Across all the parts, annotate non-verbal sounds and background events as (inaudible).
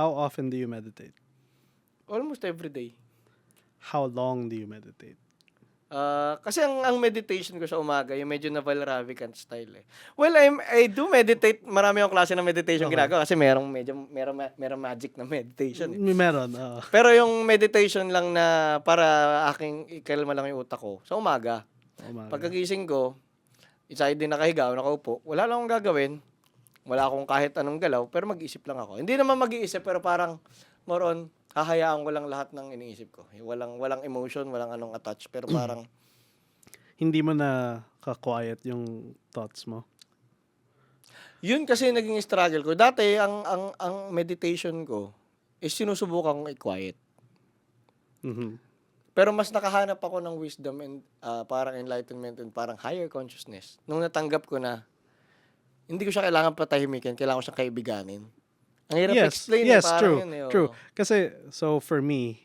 how often do you meditate? Almost every day. How long do you meditate? Ah, kasi ang, ang meditation ko sa umaga, yung medyo Naval Ravikant style eh. Well, I'm, I do meditate. Marami akong klase ng meditation Okay. ginagawa kasi merong medyo merong, merong magic na meditation eh. May meron. oo. Pero yung meditation lang na para aking ikalma lang yung utak ko sa umaga. Umaga. Pagkagising ko, isa din nakahiga o nakaupo, wala lang akong gagawin. Wala akong kahit anong galaw, pero mag-isip lang ako. Hindi naman mag-iisip, pero parang more on, hahayaan ko lang lahat ng iniisip ko. Walang, walang emotion, walang anong attach, pero (clears throat) parang, Hindi mo na ka-quiet yung thoughts mo. yun kasi naging struggle ko. Dati, ang, ang, ang meditation ko is sinusubukan kong i-quiet. Mhm. Pero mas nakahanap ako ng wisdom and ah, parang enlightenment and parang higher consciousness. Nung natanggap ko na, hindi ko siya kailangan patahimikin, kailangan ko siyang kaibiganin. Ang hirap Yes, explain yes, eh, true, yun eh. oo. true. Kasi, so for me,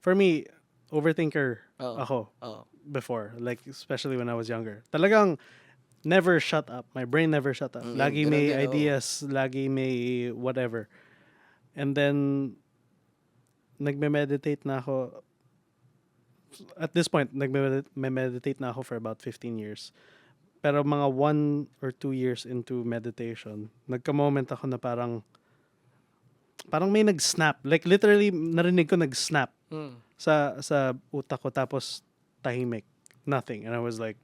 for me, overthinker Oo. ako Oo. before. Like, especially when I was younger. Talagang, never shut up. My brain never shut up. Mm, lagi ganun may din, oo. ideas, lagi may whatever. And then, nagme-meditate na ako. At this point, nagme-meditate na ako for about 15 years. Pero mga one or two years into meditation, nagka-moment ako na parang, parang may nag-snap. Like literally, narinig ko nag-snap Mm. sa sa utak ko tapos tahimik nothing and I was like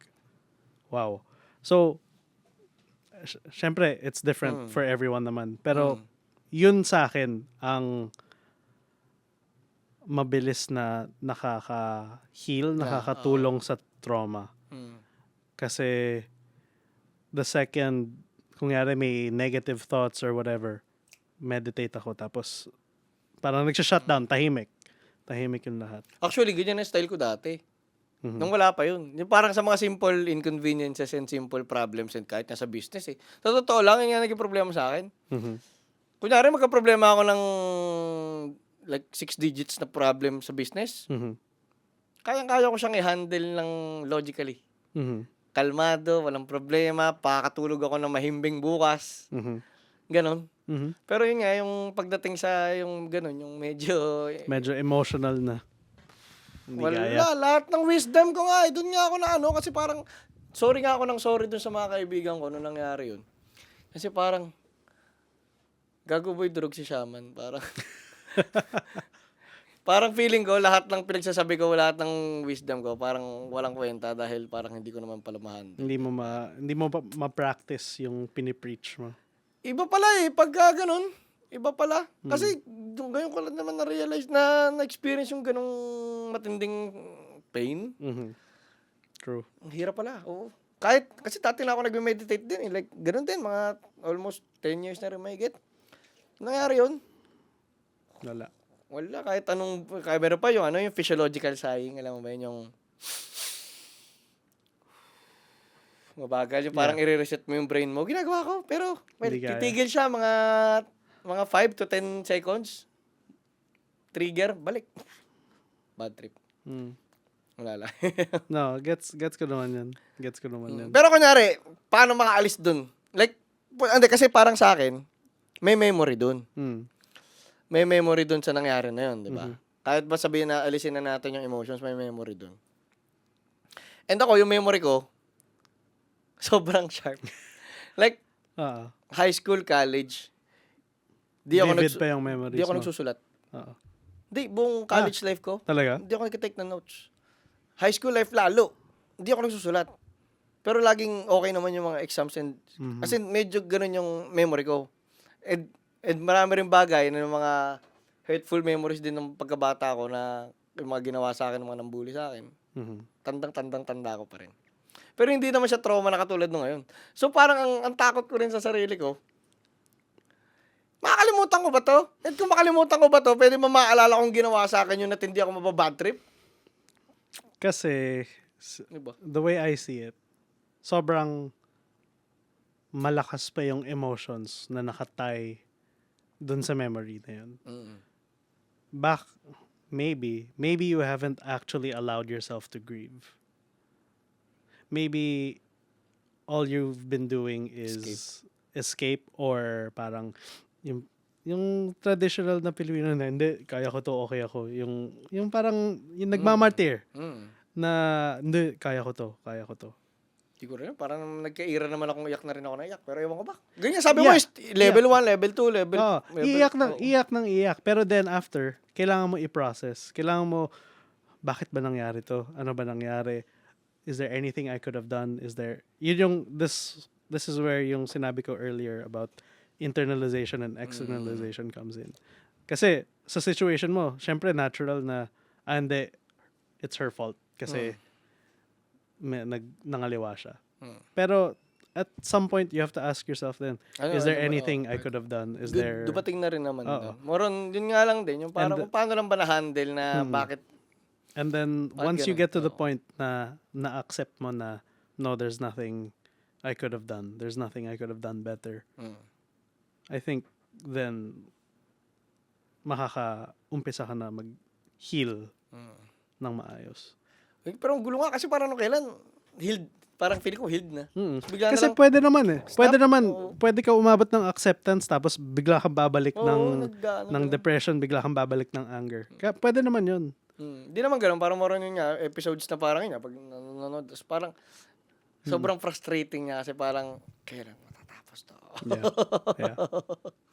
wow so sy- syempre it's different Mm. for everyone naman pero Mm. yun sa akin ang mabilis na nakaka-heal, Na, nakakatulong sa trauma. Mm. Kasi the second, kung yari may negative thoughts or whatever, meditate ako tapos parang nagsha-shutdown, tahimik. Tahimik yung lahat. Actually, ganyan ang style ko dati. Mhm. Nung wala pa yun. Yung parang sa mga simple inconveniences and simple problems and kahit nasa business eh. Sa totoo lang, yun nga naging problema sa akin. Mhm. Kunyari, magka-problema ako ng like six digits na problem sa business. Mhm. Kayang-kaya ko siyang i-handle ng logically. Mhm. Kalmado, walang problema, pakakatulog ako ng mahimbing bukas. Mhm. Ganon. Mhm. Pero yun nga, yung pagdating sa yung ganon, yung medyo... Medyo emotional na. Hindi wala, kaya. lahat ng wisdom ko nga, eh, doon nga ako na ano, kasi parang, sorry nga ako ng sorry doon sa mga kaibigan ko nung nangyari yun. Kasi parang, gago boy durog si Shaman. Parang, (laughs) parang feeling ko, lahat ng pinagsasabi ko, lahat ng wisdom ko, parang walang kwenta dahil parang hindi ko naman pala. Hindi mo ma hindi mo pa, ma-practice yung pinipreach mo. Iba pala eh, pagka ganun, iba pala. Kasi doon ngayon ko lang naman na-realize na na-experience yung ganung matinding pain. Mhm. True. Ang hirap pala, oo. Kahit, kasi dati na ako nag-meditate din eh. Like, ganun din, mga almost 10 years na rin may get. Nangyari yun? Wala. Wala, kahit anong, kaya meron pa yung ano, yung physiological sighing, alam mo ba yun, yung mabagal, yung parang i-reset mo yung brain mo. Ginagawa ko, pero well, titigil siya mga mga 5 to 10 seconds. Trigger, balik. Bad trip. Mm. Wala lang. (laughs) No, gets gets ko naman yan. Gets ko naman yan. Pero kunyari, paano makaalis dun? Like, hindi, kasi parang sa akin, may memory dun. Mm. May memory dun sa nangyari na yun, di ba? Mhm. Kahit ba sabihin na alisin na natin yung emotions, may memory dun. And ako, yung memory ko, (laughs) sobrang sharp. (laughs) like, Ah, high school, college, di ako, vivid nagsu- pa yung memories di ako mo. nagsusulat. Oo. Di, buong college life ko, Talaga? hindi ako nagtitake ng notes. High school life lalo, hindi ako nagsusulat. Pero laging okay naman yung mga exams and Mhm. Kasi medyo ganun yung memory ko. And, and marami rin bagay na yung mga hurtful memories din ng pagkabata ko na yung mga ginawa sa akin, ng mga nambuli sa akin. Mhm. Tandang-tandang tanda ko pa rin. Pero hindi naman siya trauma na katulad nung ngayon. So parang ang, ang takot ko rin sa sarili ko, makakalimutan ko ba to? At kung makalimutan ko ba to, pwede ba maalala kong ginawa sa akin yun at hindi ako mababad trip? Kasi Diba? the way I see it, sobrang malakas pa yung emotions na nakatay dun sa memory na yun. Mm. Back, maybe, maybe you haven't actually allowed yourself to grieve. Maybe all you've been doing is escape, or parang yung yung traditional na Pilipino na hindi kaya ko to okay ako yung yung parang yung nagmamartir Mm. na hindi kaya ko to kaya ko to Hindi ko rin. Parang nagkaira naman akong iyak na rin ako na iyak. Pero ewan ko ba. Ganyan sabi mo, is level 1, level 2, level... Oo, level iyak ng oo. iyak ng iyak pero then after kailangan mo i-process kailangan mo bakit ba nangyari to ano ba nangyari is there anything I could have done is there yun yung this this is where yung sinabi ko earlier about internalization and externalization comes in kasi sa situation mo syempre natural na ah, hindi it's her fault kasi may, nag nangaliwa siya Mm. pero at some point you have to ask yourself then Ano, is there ano anything oo. I could have done is Du- there Dumating na rin naman Oo. doon. Moron, yun nga lang din. Yung parang And- kung paano lang ba na-handle na Hmm. bakit... And then Bakit once you ganun? get to the point na na-accept mo na no there's nothing I could have done. There's nothing I could have done better. Mm. I think then makaka-umpisa ka na mag-heal Mm. ng maayos. Eh, Pero ang gulo nga kasi parang nung kailan, healed. Parang feeling ko healed na. Mm. Bigla Kasi na lang, pwede naman eh. Pwede Stop. naman, Oo. pwede ka umabot ng acceptance tapos bigla kang babalik Oo, ng ano, ng depression, bigla kang babalik ng anger. Kaya pwede naman 'yun. Hmm. Di naman ganun. Parang moron yun nga, episodes na parang yun nga, pag nanonood, parang sobrang frustrating niya kasi parang, kailan matatapos to? Yeah. yeah. (laughs)